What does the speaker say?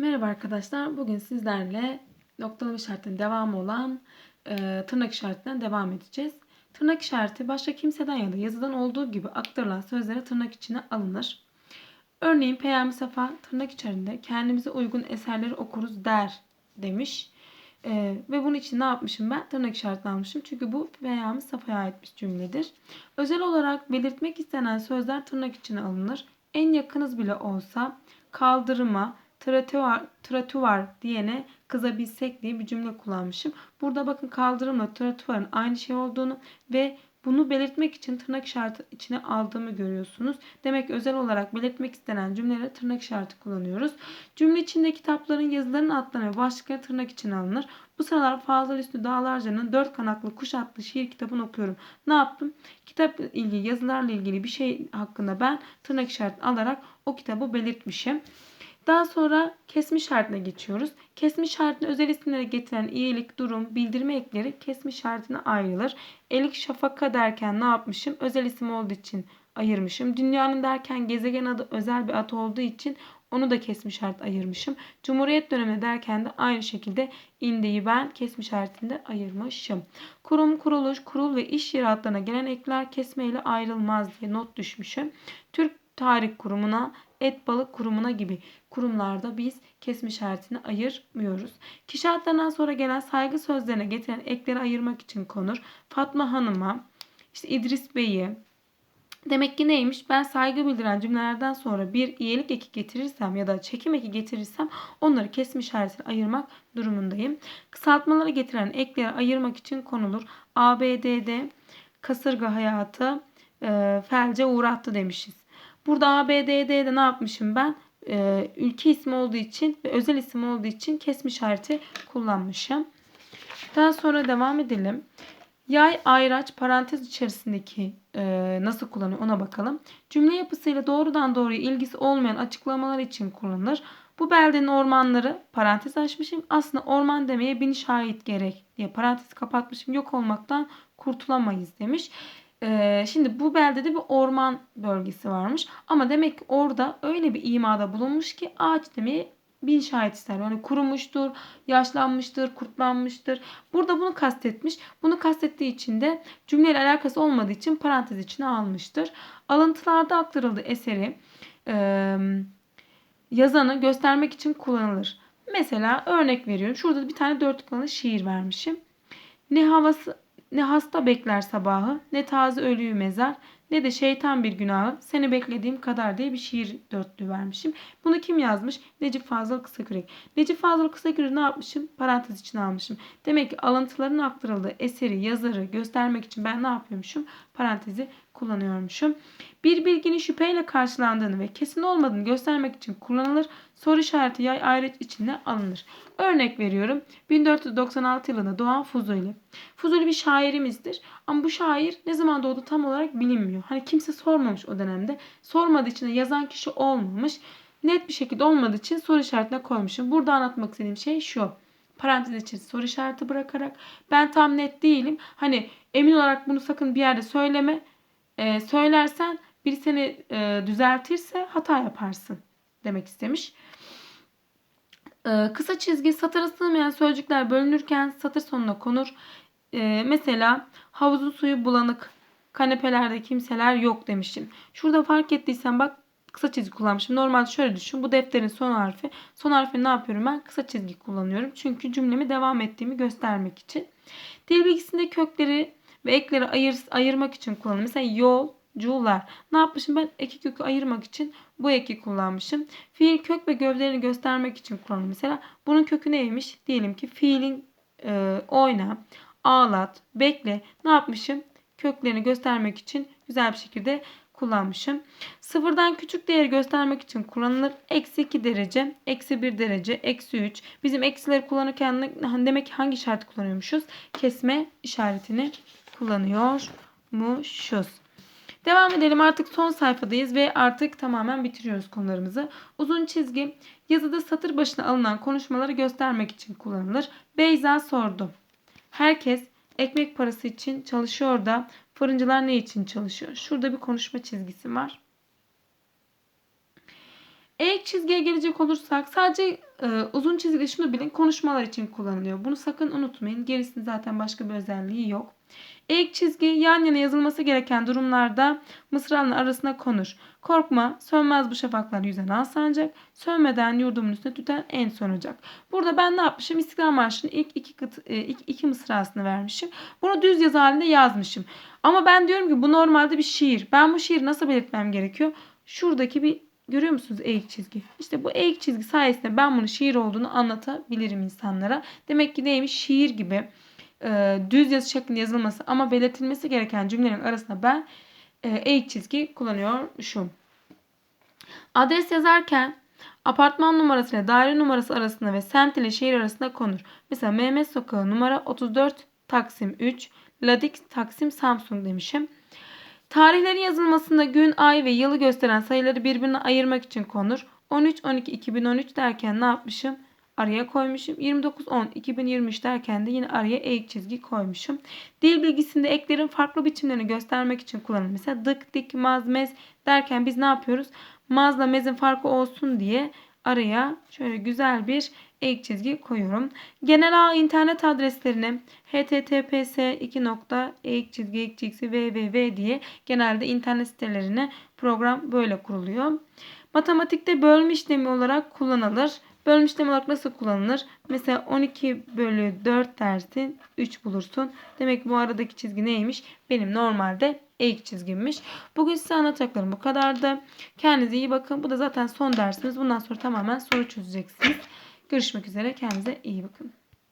Merhaba arkadaşlar. Bugün sizlerle noktalama işaretinin devamı olan e, tırnak işaretinden devam edeceğiz. Tırnak işareti başka kimseden ya da yazıdan olduğu gibi aktarılan sözlere tırnak içine alınır. Örneğin Peyami Safa tırnak içerisinde kendimize uygun eserleri okuruz der demiş. E, ve bunun için ne yapmışım ben? Tırnak işaretini almışım. Çünkü bu Peyami Safa'ya ait bir cümledir. Özel olarak belirtmek istenen sözler tırnak içine alınır. En yakınız bile olsa kaldırıma, tratuvar, tratuvar diyene kızabilsek diye bir cümle kullanmışım. Burada bakın kaldırımla tratuvarın aynı şey olduğunu ve bunu belirtmek için tırnak işareti içine aldığımı görüyorsunuz. Demek ki özel olarak belirtmek istenen cümlelere tırnak işareti kullanıyoruz. Cümle içinde kitapların, yazıların adlarını ve başlıkları tırnak içine alınır. Bu sıralar Fazıl Üstü Dağlarca'nın Dört Kanatlı Kuş adlı şiir kitabını okuyorum. Ne yaptım? Kitap ilgili, yazılarla ilgili bir şey hakkında ben tırnak işareti alarak o kitabı belirtmişim. Daha sonra kesme işaretine geçiyoruz. Kesme işaretine özel isimlere getiren iyilik, durum, bildirme ekleri kesme işaretine ayrılır. Elik şafaka derken ne yapmışım? Özel isim olduğu için ayırmışım. Dünyanın derken gezegen adı özel bir ad olduğu için onu da kesme işaret ayırmışım. Cumhuriyet dönemi derken de aynı şekilde indiği ben kesme işaretinde ayırmışım. Kurum, kuruluş, kurul ve iş yeri adlarına gelen ekler kesme ile ayrılmaz diye not düşmüşüm. Türk Tarih Kurumu'na, Et Balık Kurumu'na gibi kurumlarda biz kesme işaretini ayırmıyoruz. Kişi adlarından sonra gelen saygı sözlerine getiren ekleri ayırmak için konur. Fatma Hanım'a, işte İdris Bey'i, Demek ki neymiş? Ben saygı bildiren cümlelerden sonra bir iyilik eki getirirsem ya da çekim eki getirirsem onları kesme işaretine ayırmak durumundayım. Kısaltmaları getiren ekleri ayırmak için konulur. ABD'de kasırga hayatı e, felce uğrattı demişiz. Burada ABD'de ne yapmışım ben? Ee, ülke ismi olduğu için ve özel isim olduğu için kesme işareti kullanmışım. Daha sonra devam edelim. Yay, ayraç, parantez içerisindeki e, nasıl kullanıyor ona bakalım. Cümle yapısıyla doğrudan doğruya ilgisi olmayan açıklamalar için kullanılır. Bu beldenin ormanları parantez açmışım. Aslında orman demeye bin şahit gerek diye parantez kapatmışım. Yok olmaktan kurtulamayız demiş. Ee, şimdi bu beldede bir orman bölgesi varmış. Ama demek ki orada öyle bir imada bulunmuş ki ağaç demeye bin şahit ister. Yani kurumuştur, yaşlanmıştır, kurtlanmıştır. Burada bunu kastetmiş. Bunu kastettiği için de cümleyle alakası olmadığı için parantez içine almıştır. Alıntılarda aktarıldığı eseri e, yazanı göstermek için kullanılır. Mesela örnek veriyorum. Şurada bir tane dört tıklalı şiir vermişim. Ne havası ne hasta bekler sabahı, ne taze ölüyü mezar, ne de şeytan bir günahı. Seni beklediğim kadar diye bir şiir dörtlü vermişim. Bunu kim yazmış? Necip Fazıl Kısakürek. Necip Fazıl Kısakürek ne yapmışım? Parantez içine almışım. Demek ki alıntıların aktarıldığı eseri, yazarı göstermek için ben ne yapıyormuşum? Parantezi kullanıyormuşum. Bir bilginin şüpheyle karşılandığını ve kesin olmadığını göstermek için kullanılır. Soru işareti yay ayrıç içinde alınır. Örnek veriyorum. 1496 yılında doğan Fuzuli. Fuzuli bir şairimizdir. Ama bu şair ne zaman doğdu tam olarak bilinmiyor. Hani kimse sormamış o dönemde. Sormadığı için de yazan kişi olmamış. Net bir şekilde olmadığı için soru işaretine koymuşum. Burada anlatmak istediğim şey şu. Parantez için soru işareti bırakarak ben tam net değilim. Hani emin olarak bunu sakın bir yerde söyleme. Ee, söylersen biri seni e, düzeltirse hata yaparsın demek istemiş. Ee, kısa çizgi satıra sığmayan sözcükler bölünürken satır sonuna konur. Ee, mesela havuzun suyu bulanık, kanepelerde kimseler yok demişim. Şurada fark ettiysen bak kısa çizgi kullanmışım. Normalde şöyle düşün. Bu defterin son harfi. Son harfi ne yapıyorum ben? Kısa çizgi kullanıyorum. Çünkü cümlemi devam ettiğimi göstermek için. Dil bilgisinde kökleri ve ekleri ayır, ayırmak için kullanılır. Mesela yol, cular. Ne yapmışım ben? Eki kökü ayırmak için bu eki kullanmışım. Fiil kök ve gövdelerini göstermek için kullanılır. Mesela bunun kökü neymiş? Diyelim ki fiilin e, oyna, ağlat, bekle. Ne yapmışım? Köklerini göstermek için güzel bir şekilde kullanmışım. Sıfırdan küçük değeri göstermek için kullanılır. Eksi 2 derece, eksi 1 derece, eksi 3. Bizim eksileri kullanırken demek ki hangi işareti kullanıyormuşuz? Kesme işaretini kullanıyormuşuz. Devam edelim artık son sayfadayız ve artık tamamen bitiriyoruz konularımızı. Uzun çizgi yazıda satır başına alınan konuşmaları göstermek için kullanılır. Beyza sordu. Herkes ekmek parası için çalışıyor da fırıncılar ne için çalışıyor? Şurada bir konuşma çizgisi var. Eğik çizgiye gelecek olursak sadece e, uzun çizgide şunu bilin konuşmalar için kullanılıyor. Bunu sakın unutmayın. Gerisinin zaten başka bir özelliği yok. Eğik çizgi yan yana yazılması gereken durumlarda mısraların arasına konur. Korkma, sönmez bu şafaklar yüzen al sancak, sönmeden yurdumun üstüne tüten en son ocak. Burada ben ne yapmışım? İstiklal Marşı'nın ilk iki, kıt, e, ilk iki mısrasını vermişim. Bunu düz yazı halinde yazmışım. Ama ben diyorum ki bu normalde bir şiir. Ben bu şiiri nasıl belirtmem gerekiyor? Şuradaki bir görüyor musunuz eğik çizgi? İşte bu eğik çizgi sayesinde ben bunu şiir olduğunu anlatabilirim insanlara. Demek ki neymiş? Şiir gibi e, düz yazı şeklinde yazılması ama belirtilmesi gereken cümlelerin arasında ben e, eğik çizgi kullanıyormuşum. Adres yazarken apartman numarası ile daire numarası arasında ve semt ile şehir arasında konur. Mesela Mehmet Sokağı numara 34 Taksim 3 Ladik Taksim Samsun demişim. Tarihlerin yazılmasında gün, ay ve yılı gösteren sayıları birbirine ayırmak için konur. 13 12 2013 derken ne yapmışım? Araya koymuşum. 29 10 2023 derken de yine araya eğik çizgi koymuşum. Dil bilgisinde eklerin farklı biçimlerini göstermek için kullanılır. Mesela dık, dik, maz, mez derken biz ne yapıyoruz? Mazla mezin farkı olsun diye araya şöyle güzel bir eğik çizgi koyuyorum. Genel ağ internet adreslerini https 2 eğik çizgi eğik çizgi www diye genelde internet sitelerine program böyle kuruluyor. Matematikte bölme işlemi olarak kullanılır. Bölme işlemi olarak nasıl kullanılır? Mesela 12 bölü 4 dersin 3 bulursun. Demek ki bu aradaki çizgi neymiş? Benim normalde eğik çizgimmiş. Bugün size anlatacaklarım bu kadardı. Kendinize iyi bakın. Bu da zaten son dersimiz. Bundan sonra tamamen soru çözeceksiniz. Görüşmek üzere. Kendinize iyi bakın.